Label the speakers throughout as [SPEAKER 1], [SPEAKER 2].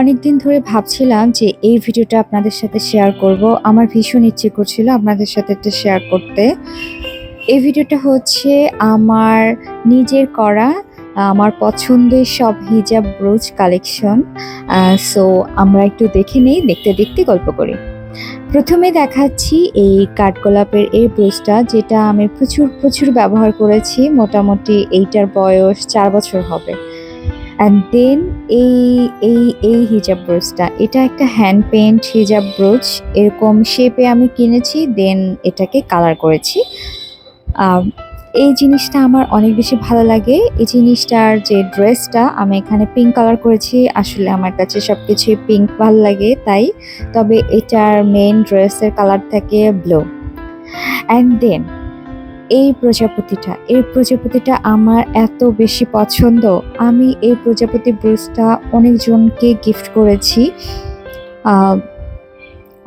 [SPEAKER 1] অনেক দিন ধরে ভাবছিলাম যে এই ভিডিওটা আপনাদের সাথে শেয়ার করব। আমার ভীষণ ইচ্ছে করছিল আপনাদের সাথে একটা শেয়ার করতে। এই ভিডিওটা হচ্ছে আমার নিজের করা, আমার পছন্দের সব হিজাব ব্রোচ কালেকশন সো আমরা একটু দেখে নেই, দেখতে দেখতে গল্প করি। প্রথমে দেখাচ্ছি এই কাঠগোলাপের এই ব্রোচটা যেটা আমি প্রচুর প্রচুর ব্যবহার করেছি। মোটামুটি এইটার বয়স চার বছর হবে। অ্যান্ড দেন এই এই এই হিজাব ব্রোচটা এটা একটা হ্যান্ড পেন্ট হিজাব ব্রোচ এরকম শেপে আমি কিনেছি দেন এটাকে কালার করেছি। এই জিনিসটা আমার অনেক বেশি ভালো লাগে। এই জিনিসটার যে ড্রেসটা আমি এখানে পিঙ্ক কালার করেছি, আসলে আমার কাছে সব কিছুই পিঙ্ক ভালো লাগে, তাই। তবে এটার মেন ড্রেসের কালার থাকে ব্লু অ্যান্ড দেন এই প্রজাপতিটা এই প্রজাপতিটা আমার এত বেশি পছন্দ। আমি এই প্রজাপতি ব্রুজটা অনেকজনকে গিফট করেছি।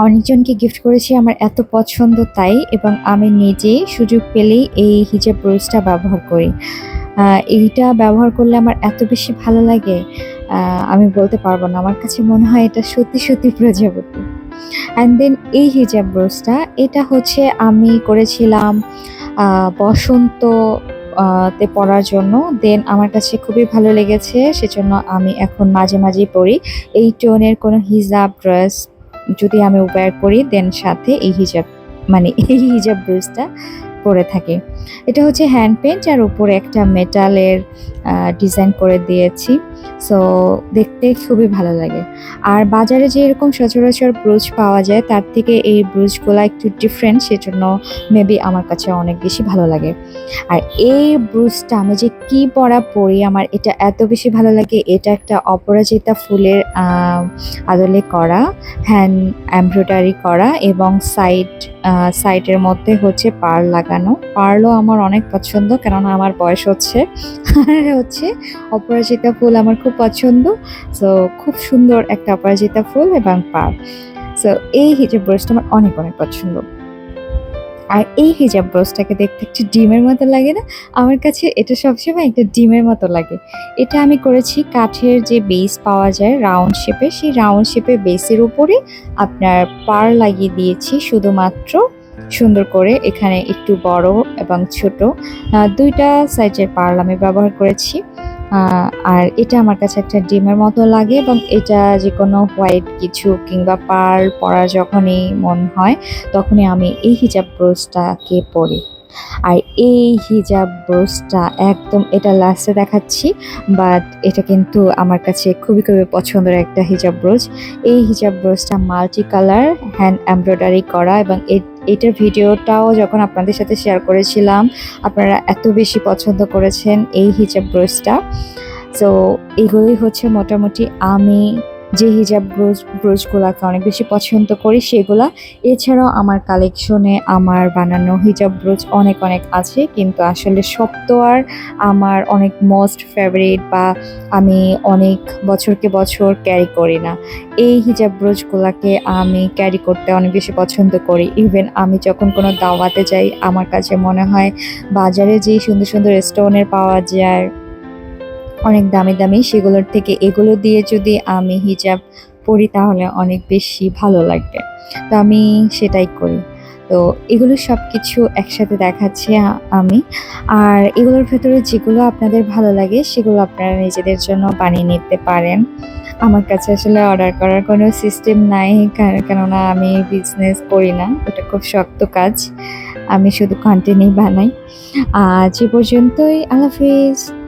[SPEAKER 1] অনেকজনকে গিফট করেছি, আমার এত পছন্দ তাই, এবং আমি নিজে সুযোগ পেলেই এই হিজাব ব্রুজটা ব্যবহার করি। এইটা ব্যবহার করলে আমার এত বেশি ভালো লাগে আমি বলতে পারব না। আমার কাছে মনে হয় এটা সত্যি সত্যি প্রজাপতি। অ্যান্ড দেন এই হিজাব ব্রোজটা এটা হচ্ছে আমি করেছিলাম বসন্ত তে পড়ার জন্য। দেন আমার কাছে খুবই ভালো লেগেছে, সেজন্য আমি এখন মাঝে মাঝেই পড়ি। এই টোনের কোনো হিজাব ড্রেস যদি আমি ওয়্যার করি দেন সাথে এই হিজাব মানে এই হিজাব ব্রুজটা পরে থাকি। এটা হচ্ছে হ্যান্ড পেন্ট আর উপরে একটা মেটালের ডিজাইন করে দিয়েছি। সো দেখতে খুবই ভালো লাগে। আর বাজারে যে এরকম সচরাচর ব্রুজ পাওয়া যায়, তার থেকে এই ব্রুজগুলো একটু ডিফারেন্ট সেজন্য মেবি আমার কাছে অনেক বেশি ভালো লাগে। আর এই ব্রুজটা আমি যে কি পরা পরি, আমার এটা এত বেশি ভালো লাগে, এটা একটা অপরাজিতা ফুলের আদলে করা হ্যান্ড এমব্রয়ডারি করা এবং সাইড সাইডের মধ্যে হচ্ছে পার লাগানো। পারল আমার অনেক পছন্দ, কেননা আমার বয়স হচ্ছে। হচ্ছে অপরাজিতা ফুল আমার খুব পছন্দ। সো খুব সুন্দর একটা অপরাজিতা ফুল এবং পার সো এই হিজাব ব্রাশটা আমার অনেক অনেক পছন্দ। আর এই হিজাব ব্রোজটাকে দেখতে একটু ডিমের মতো লাগে না? আমার কাছে এটা সবসময় একটা ডিমের মতো লাগে। এটা আমি করেছি কাঠের যে বেস পাওয়া যায় রাউন্ড শেপে সেই রাউন্ড শেপে বেসের উপরে আপনার পার লাগিয়ে দিয়েছি শুধুমাত্র। সুন্দর করে এখানে একটু বড় এবং ছোট। দুইটা সাইজের পার্ল আমি ব্যবহার করেছি। আর এটা আমার কাছে একটা ডিমের মতো লাগে এবং এটা যে কোনো হোয়াইট কিছু কিংবা পার পরা যখনই মন হয়, তখনই আমি এই হিজাব ব্রোজটাকে পরি। আর এই হিজাব ব্রোজটা একদম এটা লাস্টে দেখাচ্ছি বাট এটা কিন্তু আমার কাছে খুবই খুবই পছন্দের একটা হিজাব ব্রোজ এই হিজাব ব্রোজটা মাল্টি কালার হ্যান্ড এমব্রয়ডারি করা এবং এ- এটার ভিডিওটাও যখন আপনাদের সাথে শেয়ার করেছিলাম, আপনারা এত বেশি পছন্দ করেছেন এই হিজাব ব্রোজটা সো এগুলোই হচ্ছে মোটামুটি আমি যে হিজাব ব্রোজ ব্রোজগুলোকে অনেক বেশি পছন্দ করি, সেগুলা। এছাড়াও আমার কালেকশনে আমার বানানো হিজাব ব্রোজ অনেক অনেক আছে। কিন্তু আসলে সব তো আর আমার অনেক মোস্ট ফেভারিট বা আমি অনেক বছরকে বছর ক্যারি করি না। এই হিজাব ব্রোজগুলোকে আমি ক্যারি করতে অনেক বেশি পছন্দ করি। ইভেন আমি যখন কোনো দাওয়াতে যাই, আমার কাছে মনে হয় বাজারে যে সুন্দর সুন্দর স্টোনের পাওয়া যায় অনেক দামি দামি সেগুলোর থেকে এগুলো দিয়ে যদি আমি হিজাব পরি, তাহলে অনেক বেশি ভালো লাগবে। তো আমি সেটাই করি। তো এগুলো সব কিছু একসাথে দেখাচ্ছি আমি। আর এগুলোর ভেতরে যেগুলো আপনাদের ভালো লাগে, সেগুলো আপনারা নিজেদের জন্য বানিয়ে নিতে পারেন। আমার কাছে আসলে অর্ডার করার কোনো সিস্টেম নাই কেননা আমি বিজনেস করি না, ওটা খুব শক্ত কাজ। আমি শুধু কন্টেন্টই বানাই। আজ এ পর্যন্তই, আল্লাহ হাফিজ।